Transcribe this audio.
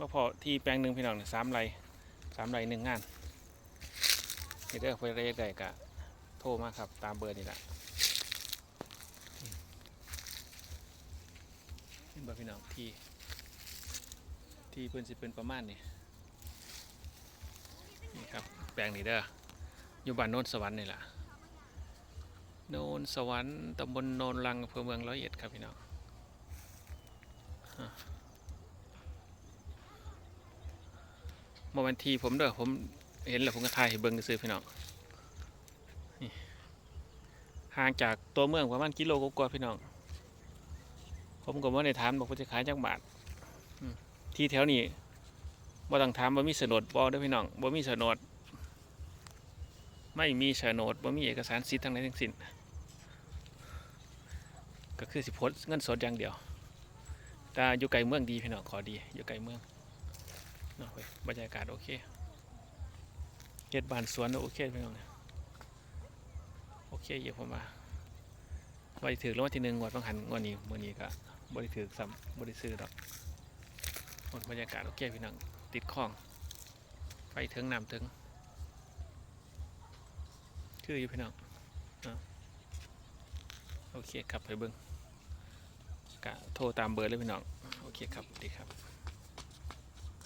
มาพอที่แปลงหนึ่งพี่น้องเนี่ยสามไรสามไรหนึ่งงานนี่เด้อเพื่อเรียกได้กะโทรมาครับ ตามเบอร์นี่แหละเบอร์พี่น้องที่ ที่เพิ่อนสิเป็นประมาณนี้นี่ครับแปลงนี่เด้ออยู่บ้านโนนสวรรค์นี่แหละโนนสวรรค์ตำบลโนนลังอำเภอเมืองร้อยเอ็ดครับพี่น้อง โมเมนทีผมเด้อผมเห็นแล้วผมก็ถ่ายให้เบิ่งซื้อพี่น้องห่างจากตัวเมืองประมาณกิโลกว่าๆพี่น้อง ผมก็บ่ได้ถามบอกว่าจะขายจักบาทที่แถวนี้บ่ต้องถามว่ามีโฉนดบ่ด้อพี่น้องบ่มีโฉนด ไม่มีโฉนดบ่มีเอกสารสิทธิ์ทางใดทั้งสิ้นก็คือสิโพสเงินสดอย่างเดียว แต่อยู่ไกลเมืองดีพี่น้องขอดีอยู่ไกลเมือง นาะเว้ยบรรยากาศโอเคเฮ็ดบ้านสวนโอเคพี่น้องเนี่ยโอเคเยี่ยมผมมาบริถือรางวัลที่หนึ่งงวดต้องหันงวดนี้มื่อนี้ก็บริถือซ้ำบริซื้อดอกหมดบรรยากาศโอเคพี่น้องติดคลองไปถึงน้ำถึงคืออยู่พี่น้องโอเคครับไปเบิ้งกะโทรตามเบอร์เลยพี่น้อง โอเคครับดีครับ